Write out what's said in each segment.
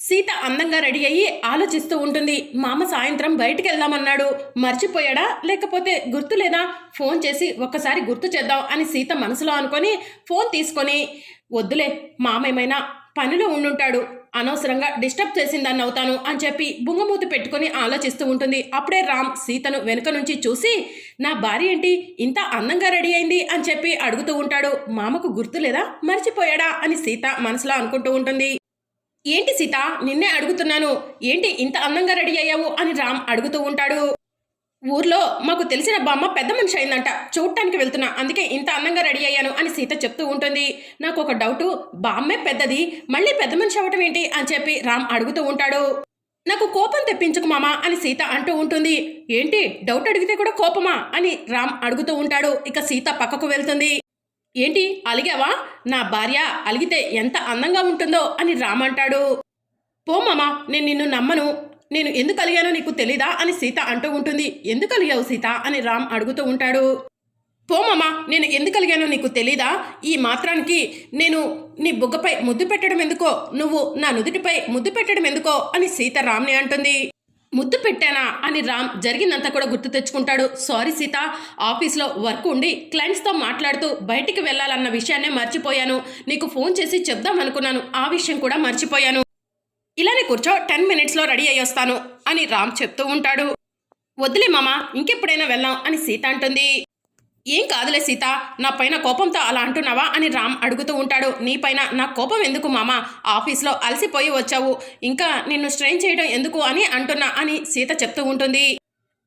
సీత అందంగా రెడీ అయ్యి ఆలోచిస్తూ ఉంటుంది మామ సాయంత్రం బయటికి వెళ్దామన్నాడు మర్చిపోయాడా? లేకపోతే గుర్తు లేదా ఫోన్ చేసి ఒక్కసారి గుర్తు చేద్దాం అని సీత మనసులో అనుకొని ఫోన్ తీసుకొని వద్దులే మామ ఏమైనా పనిలో ఉండుంటాడు అనవసరంగా డిస్టర్బ్ చేసిందాన్ని అవుతాను అని చెప్పి బుంగమూతి పెట్టుకొని ఆలోచిస్తూ ఉంటుంది. అప్పుడే రామ్ సీతను వెనుక నుంచి చూసి నా భార్య ఏంటి? ఇంత అందంగా రెడీ అయింది అని చెప్పి అడుగుతూ ఉంటాడు. మామకు గుర్తు లేదా మర్చిపోయాడా? అని సీత మనసులో అనుకుంటూ ఉంటుంది. ఏంటి సీత? నిన్నే అడుగుతున్నాను. ఏంటి ఇంత అందంగా రెడీ అయ్యావు? అని రామ్ అడుగుతూ ఉంటాడు. ఊర్లో మాకు తెలిసిన బామ్మ పెద్ద మనిషి అయిందంట. చూడటానికి వెళ్తున్నా. అందుకే ఇంత అందంగా రెడీ అయ్యాను అని సీత చెప్తూ ఉంటుంది. నాకు ఒక డౌటు. బామ్మే పెద్దది. మళ్ళీ పెద్ద మనిషి అవ్వటం ఏంటి? అని చెప్పి రామ్ అడుగుతూ ఉంటాడు. నాకు కోపం తెప్పించుకు మామా అని సీత అంటూ ఉంటుంది. ఏంటి? డౌట్ అడిగితే కూడా కోపమా? అని రామ్ అడుగుతూ ఉంటాడు. ఇక సీత పక్కకు వెళ్తుంది. ఏంటి అలిగావా? నా భార్య అలిగితే ఎంత అందంగా ఉంటుందో అని రామ్ అంటాడు. పో నేను నిన్ను నమ్మను. నేను ఎందుకు అలిగానో నీకు తెలీదా అని సీత అంటూ ఉంటుంది. ఎందుకు అలిగావు సీత అని రామ్ అడుగుతూ ఉంటాడు. పోమమ్మా నేను ఎందుకు అలిగానో నీకు తెలీదా? ఈ మాత్రానికి నేను నీ బుగ్గపై ముద్దు పెట్టడం ఎందుకో నువ్వు నా నుదుటిపై ముద్దు పెట్టడం ఎందుకో అని సీత రామ్ని అంటుంది. ముద్దు పెట్టానా అని రామ్ జరిగిందంతా కూడా గుర్తు తెచ్చుకుంటాడు. సారీ సీత ఆఫీస్లో వర్క్ ఉండి క్లయింట్స్తో మాట్లాడుతూ బయటికి వెళ్ళాలన్న విషయాన్నే మర్చిపోయాను. నీకు ఫోన్ చేసి చెప్దాం అనుకున్నాను. ఆ విషయం కూడా మర్చిపోయాను. ఇలానే కూర్చో టెన్ మినిట్స్లో రెడీ అయ్యి వస్తాను అని రామ్ చెప్తూ ఉంటాడు. వద్దులే మామ ఇంకెప్పుడైనా వెళ్ళాం అని సీత అంటుంది. ఏం కాదులే సీత నా పైన కోపంతో అలా అంటున్నావా అని రామ్ అడుగుతూ ఉంటాడు. నీ పైన నా కోపం ఎందుకు మామ? ఆఫీస్లో అలసిపోయి వచ్చావు. ఇంకా నిన్ను స్ట్రెయిన్ చేయడం ఎందుకు అని అంటున్నా అని సీత చెప్తూ ఉంటుంది.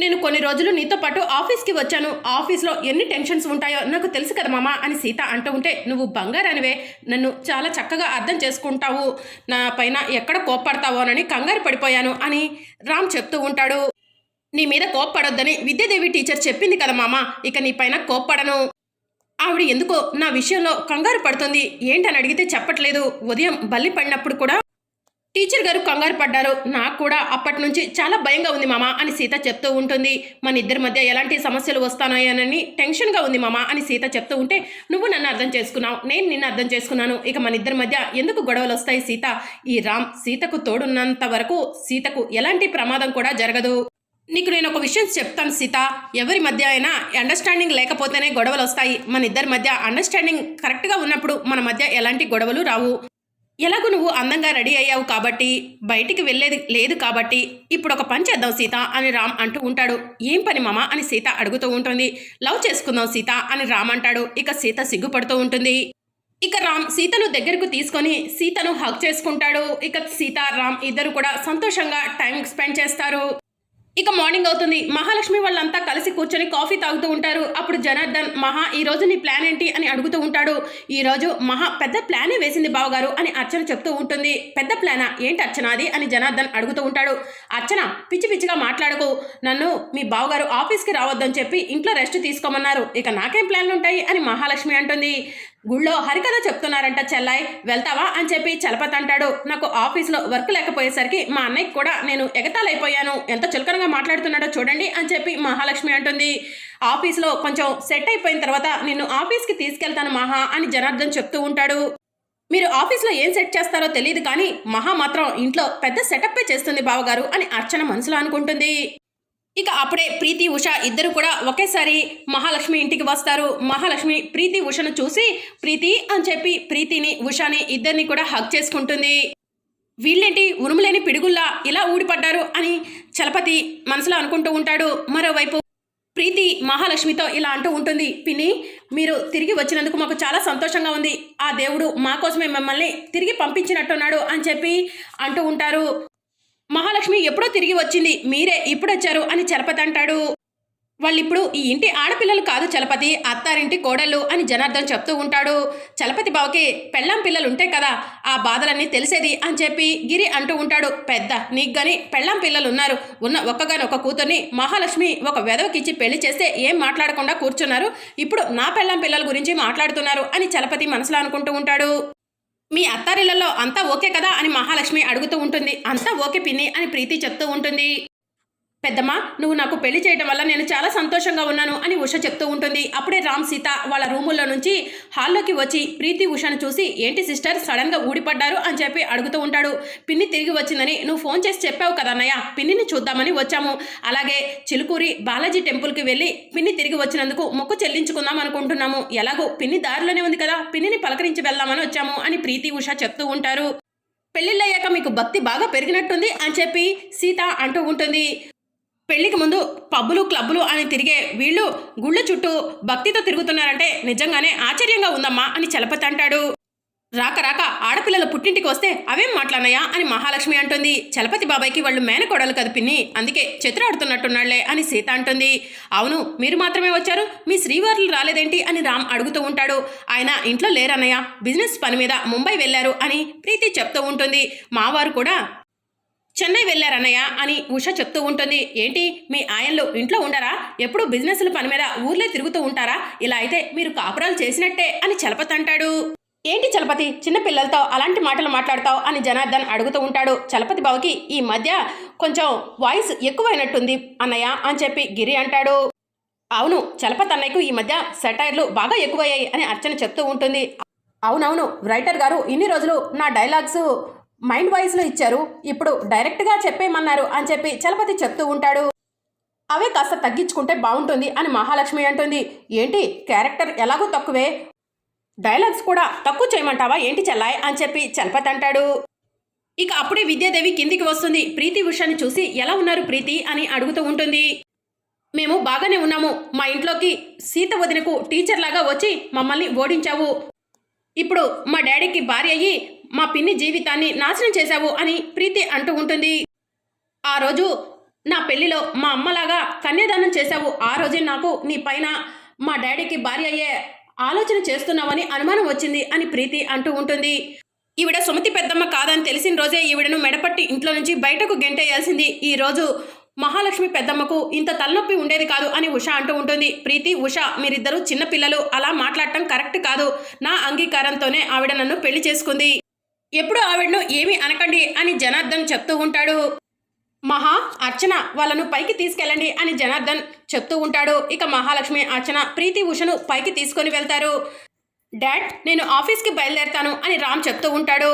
నేను కొన్ని రోజులు నీతో పాటు ఆఫీస్కి వచ్చాను. ఆఫీస్లో ఎన్ని టెన్షన్స్ ఉంటాయో నాకు తెలుసు కదా మామ అని సీత అంటూ ఉంటే నువ్వు బంగారానివే. నన్ను చాలా చక్కగా అర్థం చేసుకుంటావు. నా పైన ఎక్కడ కోప్పడతావోనని కంగారు పడిపోయాను అని రామ్ చెప్తూ ఉంటాడు. నీ మీద కోప్పడొద్దని విద్యాదేవి టీచర్ చెప్పింది కదా మామ ఇక నీ పైన కోప్పడను. ఆవిడ ఎందుకో నా విషయంలో కంగారు పడుతుంది ఏంటని అడిగితే చెప్పట్లేదు. ఉదయం బల్లి పడినప్పుడు కూడా టీచర్ గారు కంగారు పడ్డారు. నాకు కూడా అప్పటి నుంచి చాలా భయంగా ఉంది మామ అని సీత చెప్తూ ఉంటుంది. మన ఇద్దరి మధ్య ఎలాంటి సమస్యలు వస్తానాయనని టెన్షన్గా ఉంది మామ అని సీత చెప్తూ ఉంటే నువ్వు నన్ను అర్థం చేసుకున్నావు నేను నిన్ను అర్థం చేసుకున్నాను. ఇక మన ఇద్దరి మధ్య ఎందుకు గొడవలు వస్తాయి సీత? ఈ రామ్ సీతకు తోడున్నంత వరకు సీతకు ఎలాంటి ప్రమాదం కూడా జరగదు. నీకు నేను ఒక విషయం చెప్తాను సీత. ఎవరి మధ్య అయినా అండర్స్టాండింగ్ లేకపోతేనే గొడవలు వస్తాయి. మన ఇద్దరి మధ్య అండర్స్టాండింగ్ కరెక్ట్గా ఉన్నప్పుడు మన మధ్య ఎలాంటి గొడవలు రావు. ఎలాగో నువ్వు అందంగా రెడీ అయ్యావు కాబట్టి బయటికి వెళ్ళేది లేదు కాబట్టి ఇప్పుడు ఒక పని చేద్దాం సీత అని రామ్ అంటూ ఉంటాడు. ఏం పని మామ అని సీత అడుగుతూ ఉంటుంది. లవ్ చేసుకుందాం సీత అని రామ్ అంటాడు. ఇక సీత సిగ్గుపడుతూ ఉంటుంది. ఇక రామ్ సీతను దగ్గరకు తీసుకొని సీతను హక్ చేసుకుంటాడు. ఇక సీత రామ్ ఇద్దరు కూడా సంతోషంగా టైం స్పెండ్ చేస్తారు. ఇక మార్నింగ్ అవుతుంది. మహాలక్ష్మి వాళ్ళంతా కలిసి కూర్చొని కాఫీ తాగుతూ ఉంటారు. అప్పుడు జనార్దన్ మహా ఈ రోజు నీ ప్లాన్ ఏంటి? అని అడుగుతూ ఉంటాడు. ఈ రోజు మహా పెద్ద ప్లానే వేసింది బావగారు అని అర్చన చెప్తూ ఉంటుంది. పెద్ద ప్లానా? ఏంటి అర్చనాది అని జనార్దన్ అడుగుతూ ఉంటాడు. అర్చన పిచ్చి పిచ్చిగా మాట్లాడకు. నన్ను మీ బావగారు ఆఫీస్కి రావద్దని చెప్పి ఇంట్లో రెస్ట్ తీసుకోమన్నారు. ఇక నాకేం ప్లాన్లు ఉంటాయి? అని మహాలక్ష్మి అంటుంది. గుళ్ళో హరికథ చెప్తున్నారంట చెల్లాయ్. వెళ్తావా అని చెప్పి చలపతి అంటాడు. నాకు ఆఫీస్లో వర్క్ లేకపోయేసరికి మా అన్నయ్యకి కూడా నేను ఎగతాలైపోయాను ఎంత చులకనగా మాట్లాడుతున్నాడో చూడండి అని చెప్పి మహాలక్ష్మి అంటుంది. ఆఫీస్లో కొంచెం సెట్ అయిపోయిన తర్వాత నిన్ను ఆఫీస్కి తీసుకెళ్తాను మహా అని జనార్దన్ చెప్తూ ఉంటాడు. మీరు ఆఫీస్లో ఏం సెట్ చేస్తారో తెలియదు కానీ మహా మాత్రం ఇంట్లో పెద్ద సెటప్పే చేస్తుంది బావగారు అని అర్చన మనసులో అనుకుంటుంది. ఇక అప్పుడే ప్రీతి ఉష ఇద్దరు కూడా ఒకేసారి మహాలక్ష్మి ఇంటికి వస్తారు. మహాలక్ష్మి ప్రీతి ఉషను చూసి ప్రీతి అని చెప్పి ప్రీతిని ఉషాని ఇద్దరిని కూడా హక్ చేసుకుంటుంది. వీళ్ళేంటి ఉరుములేని పిడుగుల్లా ఇలా ఊడిపడ్డారు అని చలపతి మనసులో అనుకుంటూ ఉంటాడు. మరోవైపు ప్రీతి మహాలక్ష్మితో ఇలా అంటూ ఉంటుంది పిన్ని మీరు తిరిగి వచ్చినందుకు మాకు చాలా సంతోషంగా ఉంది. ఆ దేవుడు మా కోసమే మిమ్మల్ని తిరిగి పంపించినట్టున్నాడు అని చెప్పి అంటూ ఉంటారు. మహాలక్ష్మి ఎప్పుడో తిరిగి వచ్చింది. మీరే ఇప్పుడు వచ్చారు అని చలపతి అంటాడు. వాళ్ళిప్పుడు ఈ ఇంటి ఆడపిల్లలు కాదు చలపతి అత్తారింటి కోడళ్ళు అని జనార్దన్ చెప్తూ ఉంటాడు. చలపతి బావకి పెళ్ళాం పిల్లలు ఉంటాయి కదా ఆ బాధలన్నీ తెలిసేది అని చెప్పి గిరి అంటూ ఉంటాడు. పెద్ద నీకు గని పెళ్ళాం పిల్లలు ఉన్నారు ఉన్న ఒక్కగాని ఒక కూతుర్ని మహాలక్ష్మి ఒక వెదవకిచ్చి పెళ్ళి చేస్తే ఏం మాట్లాడకుండా కూర్చున్నారు. ఇప్పుడు నా పెళ్ళాం పిల్లల గురించి మాట్లాడుతున్నారు అని చలపతి మనసులో అనుకుంటూ ఉంటాడు. మీ అత్తారిళ్ళలో అంతా ఓకే కదా అని మహాలక్ష్మి అడుగుతూ ఉంటుంది. అంతా ఓకే పిన్ని అని ప్రీతి చెప్తూ ఉంటుంది. పెద్దమ్మ నువ్వు నాకు పెళ్ళి చేయడం వల్ల నేను చాలా సంతోషంగా ఉన్నాను అని ఉష చెప్తూ ఉంటుంది. అప్పుడే రామ్ సీత వాళ్ళ రూముల్లో నుంచి హాల్లోకి వచ్చి ప్రీతి ఉషను చూసి ఏంటి సిస్టర్ సడన్గా ఊడిపడ్డారు? అని చెప్పి అడుగుతూ ఉంటాడు. పిన్ని తిరిగి వచ్చిందని నువ్వు ఫోన్ చేసి చెప్పావు కదా అన్నయ్య పిన్నిని చూద్దామని వచ్చాము. అలాగే చిలుకూరి బాలాజీ టెంపుల్కి వెళ్ళి పిన్ని తిరిగి వచ్చినందుకు మొక్కు చెల్లించుకుందాం అనుకుంటున్నాము. ఎలాగో పిన్ని దారిలోనే ఉంది కదా పిన్నిని పలకరించి వెళ్దామని వచ్చాము అని ప్రీతి ఉష చెప్తూ ఉంటారు. పెళ్ళిళ్ళయ్యాక మీకు భక్తి బాగా పెరిగినట్టుంది అని చెప్పి సీత అంటూ ఉంటుంది. పెళ్ళికి ముందు పబ్బులు క్లబ్బులు అని తిరిగే వీళ్ళు గుళ్ళ చుట్టూ భక్తితో తిరుగుతున్నారంటే నిజంగానే ఆశ్చర్యంగా ఉందమ్మా అని చలపతి అంటాడు. రాక రాక ఆడపిల్లలు పుట్టింటికి వస్తే అవేం మాట్లాడినాయా అని మహాలక్ష్మి అంటుంది. చలపతి బాబాయ్కి వాళ్ళు మేనకోడలు కదా పిన్ని అందుకే చిత్రాడుతున్నట్టున్నాళ్ళే అని సీత అంటుంది. అవును మీరు మాత్రమే వచ్చారు? మీ శ్రీవారులు రాలేదేంటి అని రామ్ అడుగుతూ ఉంటాడు. ఆయన ఇంట్లో లేరన్నయ్య బిజినెస్ పని మీద ముంబై వెళ్ళారు అని ప్రీతి చెప్తూ ఉంటుంది. మావారు కూడా చెన్నై వెళ్ళారన్నయ్య అని ఉష చెప్తూ ఉంటుంది. ఏంటి? మీ ఆయన్లు ఇంట్లో ఉండరా? ఎప్పుడు బిజినెస్ల పని మీద ఊర్లే తిరుగుతూ ఉంటారా? ఇలా అయితే మీరు కాపురాలు చేసినట్టే అని చలపతి అంటాడు. ఏంటి చలపతి? చిన్న పిల్లలతో అలాంటి మాటలు మాట్లాడతావు అని జనార్దన్ అడుగుతూ ఉంటాడు. చలపతి బావకి ఈ మధ్య కొంచెం వాయిస్ ఎక్కువైనట్టుంది అన్నయ్య అని చెప్పి గిరి అంటాడు. అవును చలపతి అన్నయ్యకు ఈ మధ్య సెటైర్లు బాగా ఎక్కువయ్యాయి అని అర్చన చెప్తూ ఉంటుంది. అవునవును రైటర్ గారు ఇన్ని రోజులు నా డైలాగ్స్ మైండ్ వాయిస్లో ఇచ్చారు. ఇప్పుడు డైరెక్ట్గా చెప్పేయమన్నారు అని చెప్పి చలపతి చెప్తూ ఉంటాడు. అవే కాస్త తగ్గించుకుంటే బాగుంటుంది అని మహాలక్ష్మి అంటుంది. ఏంటి? క్యారెక్టర్ ఎలాగో తక్కువే? డైలాగ్స్ కూడా తక్కువ చేయమంటావా? ఏంటి చెల్లాయ్? అని చెప్పి చలపతి అంటాడు. ఇక అప్పుడే విద్యాదేవి కిందికి వస్తుంది. ప్రీతి ఉషాని చూసి ఎలా ఉన్నారు ప్రీతి అని అడుగుతూ ఉంటుంది. మేము బాగానే ఉన్నాము. మా ఇంట్లోకి సీత వదినకు టీచర్ లాగా వచ్చి మమ్మల్ని ఓడించావు. ఇప్పుడు మా డాడీకి భార్య అయ్యి మా పిన్ని జీవితాన్ని నాశనం చేశావు అని ప్రీతి అంటూ ఉంటుంది. ఆ రోజు నా పెళ్ళిలో మా అమ్మలాగా కన్యాదానం చేశావు. ఆ రోజే నాకు నీ పైన మా డాడీకి భార్య అయ్యే ఆలోచన చేస్తున్నావని అనుమానం వచ్చింది అని ప్రీతి అంటూ ఉంటుంది. ఈవిడ సుమతి పెద్దమ్మ కాదని తెలిసిన రోజే ఈవిడను మెడపట్టి ఇంట్లో నుంచి బయటకు గెంటేయాల్సింది. ఈ రోజు మహాలక్ష్మి పెద్దమ్మకు ఇంత తలనొప్పి ఉండేది కాదు అని ఉష అంటూ ఉంటుంది. ప్రీతి ఉష మీరిద్దరూ చిన్నపిల్లలు. అలా మాట్లాడటం కరెక్ట్ కాదు. నా అంగీకారంతోనే ఆవిడ నన్ను పెళ్ళి చేసుకుంది. ఎప్పుడు ఆవిడను ఏమీ అనకండి అని జనార్దన్ చెప్తూ ఉంటాడు. మహా అర్చన వాళ్ళను పైకి తీసుకెళ్ళండి అని జనార్దన్ చెప్తూ ఉంటాడు. ఇక మహాలక్ష్మి అర్చన ప్రీతి ఉషను పైకి తీసుకొని వెళ్తారు. డాడ్ నేను ఆఫీస్కి బయలుదేరుతాను అని రామ్ చెప్తూ ఉంటాడు.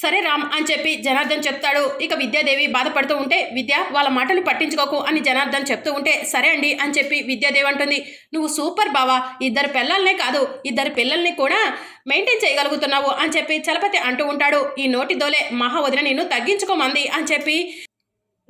సరే రామ్ అని చెప్పి జనార్దన్ చెప్తాడు. ఇక విద్యాదేవి బాధపడుతూ ఉంటే విద్య వాళ్ళ మాటలు పట్టించుకోకు అని జనార్దన్ చెప్తూ ఉంటే సరే అండి అని చెప్పి విద్యాదేవి అంటుంది. నువ్వు సూపర్ బావా ఇద్దరు పిల్లల్నే కాదు ఇద్దరు పిల్లల్ని కూడా మెయింటైన్ చేయగలుగుతున్నావు అని చెప్పి చలపతి అంటూ ఉంటాడు. ఈ నోటి దోలే మహా వదిన నిన్ను తగ్గించుకోమంది అని చెప్పి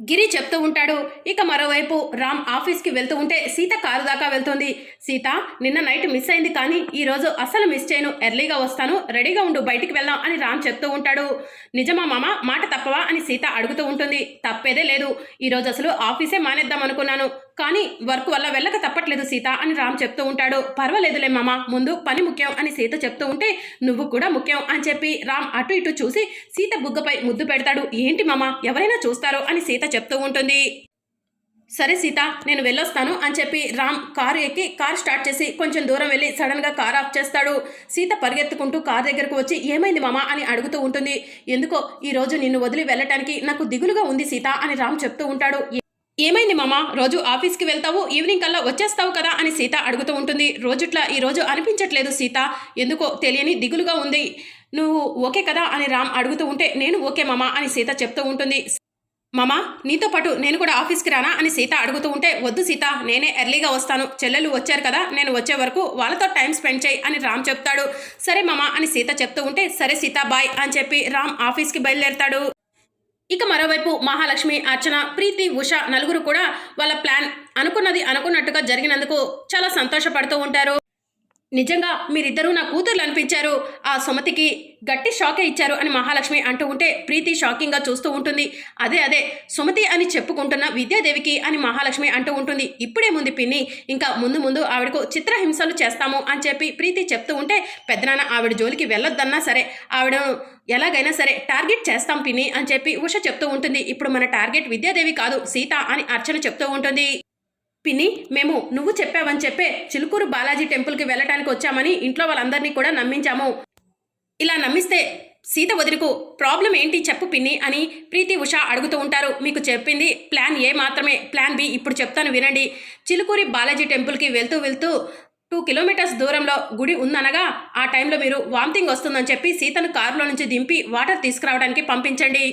గిరి చెప్తూ ఉంటాడు. ఇక మరోవైపు రామ్ ఆఫీస్కి వెళ్తూ ఉంటే సీత కారు దాకా వెళ్తుంది. సీత నిన్న నైట్ మిస్ అయింది కానీ ఈరోజు అస్సలు మిస్ చేయను. ఎర్లీగా వస్తాను. రెడీగా ఉండు బయటికి వెళ్దాం అని రామ్ చెప్తూ ఉంటాడు. నిజమా మామ? మాట తప్పవా? అని సీత అడుగుతూ ఉంటుంది. తప్పేదే లేదు. ఈ రోజు అసలు ఆఫీసే మానేద్దాం అనుకున్నాను. కానీ వర్క్ వల్ల వెళ్ళక తప్పట్లేదు సీత అని రామ్ చెప్తూ ఉంటాడు. పర్వాలేదులే మామ ముందు పని ముఖ్యం అని సీత చెప్తూ ఉంటే నువ్వు కూడా ముఖ్యం అని చెప్పి రామ్ అటు ఇటు చూసి సీత బుగ్గపై ముద్దు పెడతాడు. ఏంటి మామ ఎవరైనా చూస్తారో అని సీత చెప్తూ ఉంటుంది. సరే సీత నేను వెళ్ళొస్తాను అని చెప్పి రామ్ కారు ఎక్కి కార్ స్టార్ట్ చేసి కొంచెం దూరం వెళ్ళి సడన్గా కార్ ఆఫ్ చేస్తాడు. సీత పరిగెత్తుకుంటూ కార్ దగ్గరకు వచ్చి ఏమైంది మామ? అని అడుగుతూ ఉంటుంది. ఎందుకో ఈరోజు నిన్ను వదిలి వెళ్ళటానికి నాకు దిగులుగా ఉంది సీత అని రామ్ చెప్తూ ఉంటాడు. ఏమైంది మామ? రోజు ఆఫీస్కి వెళ్తావు ఈవినింగ్ కల్లా వచ్చేస్తావు కదా అని సీత అడుగుతూ ఉంటుంది. రోజుట్లా ఈ రోజు అనిపించట్లేదు సీత. ఎందుకో తెలియని దిగులుగా ఉంది. నువ్వు ఓకే కదా అని రామ్ అడుగుతూ ఉంటే నేను ఓకే మామ అని సీత చెప్తూ ఉంటుంది. మామ నీతో పాటు నేను కూడా ఆఫీస్కి రానా అని సీత అడుగుతూ ఉంటే వద్దు సీత నేనే ఎర్లీగా వస్తాను. చెల్లెలు వచ్చారు కదా నేను వచ్చే వరకు వాళ్ళతో టైం స్పెండ్ చేయి అని రామ్ చెప్తాడు. సరే మామ అని సీత చెప్తూ ఉంటే సరే సీత బాయ్ అని చెప్పి రామ్ ఆఫీస్కి బయలుదేరతాడు. ఇక మరోవైపు మహాలక్ష్మి అర్చన ప్రీతి ఉష నలుగురు కూడా వాళ్ళ ప్లాన్ అనుకున్నది అనుకున్నట్టుగా జరిగినందుకు చాలా సంతోషపడుతూ ఉంటారు. నిజంగా మీరిద్దరూ నా కూతుర్లు అనిపించారు. ఆ సుమతికి గట్టి షాకే ఇచ్చారు అని మహాలక్ష్మి అంటూ ఉంటే ప్రీతి షాకింగ్గా చూస్తూ ఉంటుంది. అదే అదే సుమతి అని చెప్పుకుంటున్న విద్యాదేవికి అని మహాలక్ష్మి అంటూ ఉంటుంది. ఇప్పుడేముంది పిన్ని ఇంకా ముందు ముందు ఆవిడకు చిత్రహింసలు చేస్తాము అని చెప్పి ప్రీతి చెప్తూ ఉంటే పెద్దనాన్న ఆవిడ జోలికి వెళ్ళొద్దన్నా సరే ఆవిడ ఎలాగైనా సరే టార్గెట్ చేస్తాం పిన్ని అని చెప్పి ఉష చెప్తూ ఉంటుంది. ఇప్పుడు మన టార్గెట్ విద్యాదేవి కాదు సీత అని అర్చన చెప్తూ ఉంటుంది. పిన్ని మేము నువ్వు చెప్పావని చెప్పే చిలుకూరు బాలాజీ టెంపుల్కి వెళ్ళటానికి వచ్చామని ఇంట్లో వాళ్ళందరినీ కూడా నమ్మించాము. ఇలా నమ్మిస్తే సీత వదినకు ప్రాబ్లం ఏంటి చెప్పు పిన్ని అని ప్రీతి ఉష అడుగుతూ ఉంటారు. మీకు చెప్పింది ప్లాన్ ఏ మాత్రమే. ప్లాన్ బి ఇప్పుడు చెప్తాను వినండి. చిలుకూరి బాలాజీ టెంపుల్కి వెళ్తూ వెళ్తూ టూ కిలోమీటర్స్ దూరంలో గుడి ఉందనగా ఆ టైంలో మీరు వామిటింగ్ వస్తుందని చెప్పి సీతను కారులో నుంచి దింపి వాటర్ తీసుకురావడానికి పంపించండి.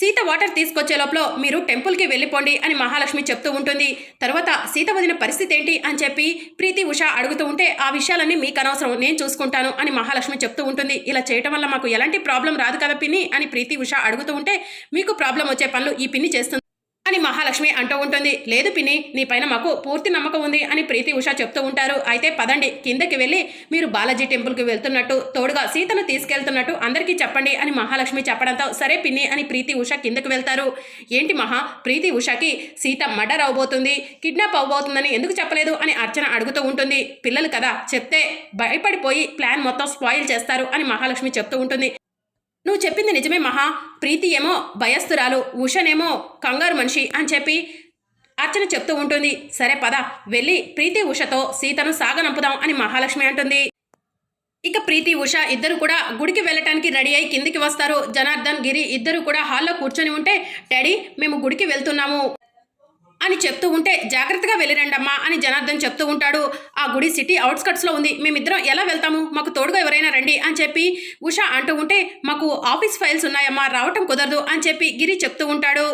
సీత వాటర్ తీసుకొచ్చే లోపల మీరు టెంపుల్కి వెళ్ళిపోండి అని మహాలక్ష్మి చెప్తూ ఉంటుంది. తర్వాత సీత వదిన పరిస్థితి ఏంటి అని చెప్పి ప్రీతి ఉష అడుగుతూ ఉంటే ఆ విషయాలన్నీ మీకు అనవసరం నేను చూసుకుంటాను అని మహాలక్ష్మి చెప్తూ ఉంటుంది. ఇలా చేయటం వల్ల మాకు ఎలాంటి ప్రాబ్లం రాదు కదా పిన్ని అని ప్రీతి ఉష అడుగుతూ ఉంటే మీకు ప్రాబ్లం వచ్చే పనులు ఈ పిన్ని చేస్తుంది. అని మహాలక్ష్మి అంటూ ఉంటుంది. లేదు పిన్ని నీ పైన మాకు పూర్తి నమ్మకం ఉంది అని ప్రీతి ఉష చెప్తూ ఉంటారు. అయితే పదండి కిందకి వెళ్ళి మీరు బాలాజీ టెంపుల్కి వెళ్తున్నట్టు తోడుగా సీతను తీసుకెళ్తున్నట్టు అందరికీ చెప్పండి అని మహాలక్ష్మి చెప్పడంతో సరే పిన్ని అని ప్రీతి ఉష కిందకి వెళ్తారు. ఏంటి మహా ప్రీతి ఉషకి సీత మర్డర్ అవబోతుంది కిడ్నాప్ అవబోతుందని ఎందుకు చెప్పలేదు అని అర్చన అడుగుతూ ఉంటుంది. పిల్లలు కదా చెప్తే భయపడిపోయి ప్లాన్ మొత్తం స్పాయిల్ చేస్తారు అని మహాలక్ష్మి చెప్తూ ఉంటుంది. నువ్వు చెప్పింది నిజమే మహా. ప్రీతి ఏమో భయస్థురాలు ఉషనేమో కంగారు మనిషి అని చెప్పి అర్చన చెప్తూ ఉంటుంది. సరే పద. వెళ్ళి ప్రీతి ఉషతో సీతను సాగనంపుదాం అని మహాలక్ష్మి అంటుంది. ఇక ప్రీతి ఉష ఇద్దరు కూడా గుడికి వెళ్ళటానికి రెడీ అయి కిందికి వస్తారు. జనార్దన్ గిరి ఇద్దరు కూడా హాల్లో కూర్చొని ఉంటే డాడీ మేము గుడికి వెళ్తున్నాము. అని చెప్తూ ఉంటే జాగ్రత్తగా వెళ్ళిరండమ్మా అని జనార్దన్ చెప్తూ ఉంటాడు. ఆ గుడి సిటీ అవుట్స్కట్స్లో ఉంది. మేమిద్దరం ఎలా వెళ్తాము? మాకు తోడుగా ఎవరైనా రండి అని చెప్పి ఉష అంటూ ఉంటే మాకు ఆఫీస్ ఫైల్స్ ఉన్నాయమ్మా రావటం కుదరదు అని చెప్పి గిరి చెప్తూ ఉంటాడు.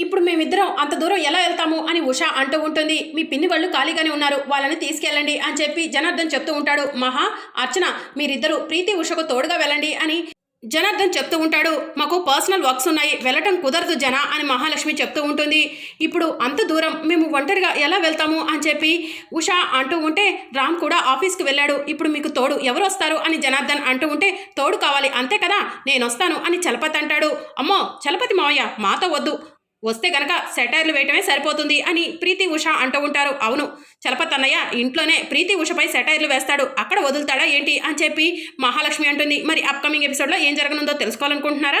ఇప్పుడు మేమిద్దరం అంత దూరం ఎలా వెళ్తాము అని ఉష అంటూ ఉంటుంది. మీ పిన్ని వాళ్ళు ఖాళీగానే ఉన్నారు. వాళ్ళని తీసుకెళ్ళండి అని చెప్పి జనార్దన్ చెప్తూ ఉంటాడు. మహా అర్చన మీరిద్దరూ ప్రీతి ఉషకు తోడుగా వెళ్ళండి అని జనార్దన్ చెప్తూ ఉంటాడు మాకు పర్సనల్ వర్క్స్ ఉన్నాయి వెళ్ళటం కుదరదు జన అని మహాలక్ష్మి చెప్తూ ఉంటుంది. ఇప్పుడు అంత దూరం మేము ఒంటరిగా ఎలా వెళ్తాము? అని చెప్పి ఉష అంటూ ఉంటే రామ్ కూడా ఆఫీస్కి వెళ్ళాడు ఇప్పుడు మీకు తోడు ఎవరు వస్తారు? అని జనార్దన్ అంటూ ఉంటే తోడు కావాలి అంతే కదా నేను వస్తాను అని చలపతి అంటాడు. అమ్మో చలపతి మావయ్య మాతో వద్దు వస్తే గనక సెటైర్లు వేయటమే సరిపోతుంది అని ప్రీతి ఉష అంటూ ఉంటారు. అవును చలపతన్నయ్య ఇంట్లోనే ప్రీతి ఉషపై సెటైర్లు వేస్తాడు. అక్కడ వదులుతాడా ఏంటి అని చెప్పి మహాలక్ష్మి అంటుంది. మరి అప్కమింగ్ ఎపిసోడ్లో ఏం జరగనుందో తెలుసుకోవాలనుకుంటున్నారా?